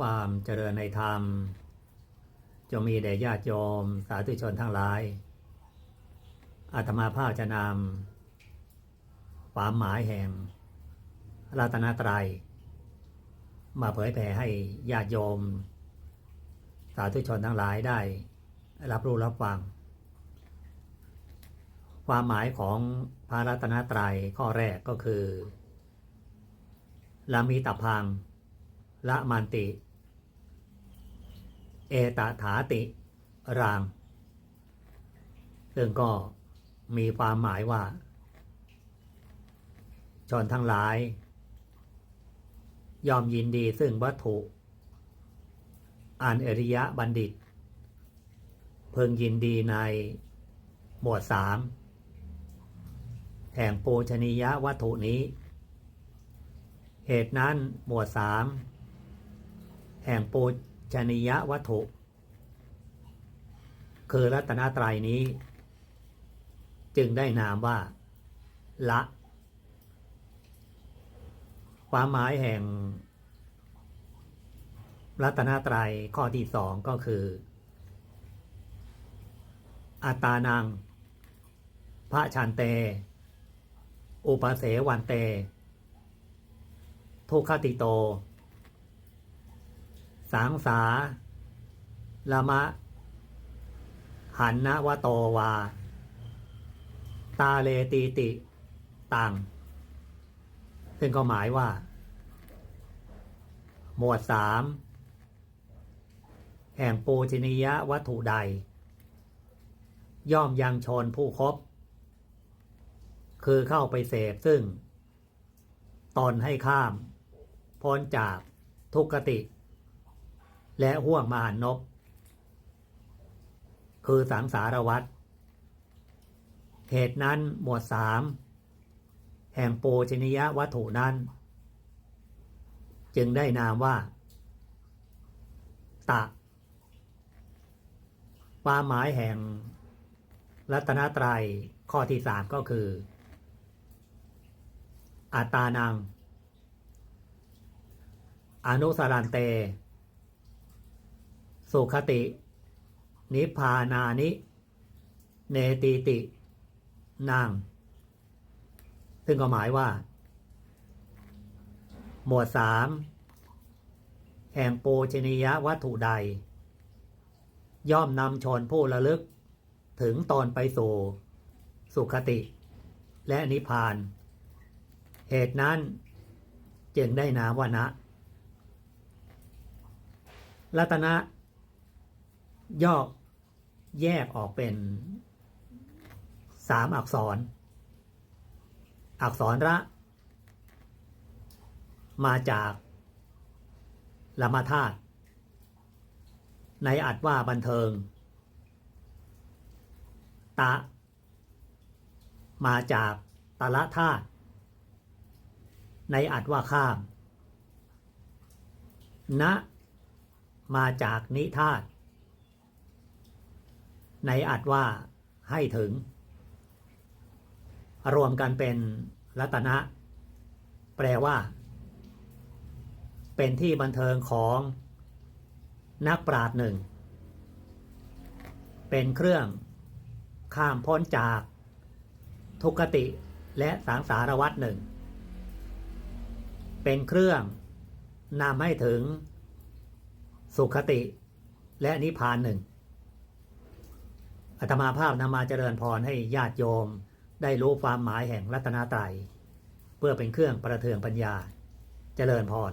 ความเจริญในธรรมจงมีแด่ญาติโยมสาธุชนทั้งหลาย อาตมาภาพจะนำความหมายแห่งรัตนตรัย มาเผยแผ่ให้ญาติโยม สาธุชนทั้งหลายได้ รับรู้รับฟัง ความหมายของพระรัตนตรัยข้อแรกก็คือ ลามิตพังละมันติ เอตถาติรางซึ่งก็มีความหมายว่าชนทั้งหลาย ยอมยินดีซึ่งวัตถุ อันอริยะบัณฑิต เพึงยินดีในหมวดสามแห่งปูชนียวัตถุนี้ เหตุนั้นหมวดสามแห่งปู ชนียวัตถุคือรัตนตรัยนี้ จึงได้นามว่า ละ ความหมายแห่ง รัตนตรัยข้อที่สองก็คือ อัตตานัง พระชันเต อุปเสวันเต ทุกขติโต สังสาละมะ หันนะวะโตวา ตาเลตีติตังซึ่งก็หมายว่า หมวดสามแห่งปูชนียวัตถุใด ย่อมยังชนผู้คบ คือเข้าไปเสพซึ่ง ตนให้ข้าม พ้นจากทุกขติ และห่วงมหันนบคือสังสารวัตรเหตุนั้นหมวดสามแห่งปูชนียวัตถุนั้น จึงได้นามว่า ตะความหมายแห่ง รัตนตรัยข้อที่สามก็คือ อัตตานัง อนุสารันเต สุขติ นิพพานานิ เนติติ นาง ซึ่งก็หมายว่า หมวดสามแห่งปูชนียวัตถุใด ย่อมนำชนผู้ระลึก ถึงตอนไปสู่สุขติ และนิพพาน เหตุนั้นจึงได้นามว่านะรัตนะ ย่อแยกออกเป็นสามอักษร อักษรระ มาจากละมาธาตุในอัดว่าบันเทิง ตะ มาจากตะละธาตุในอัดว่าข้ามณมาจากนิธาตุ ในอัดว่าให้ถึง รวมกันเป็นรัตนะ แปลว่า เป็นที่บันเทิงของนักปราดหนึ่ง เป็นเครื่องข้ามพ้นจากทุกขติและสังสารวัฏหนึ่ง เป็นเครื่องนำให้ถึงสุขติและนิพพานหนึ่ง อาตมาภาพนำมาเจริญพรให้ญาติโยม ได้รู้ความหมายแห่งรัตนาไตรัย เพื่อเป็นเครื่องประเทืองปัญญา เจริญพร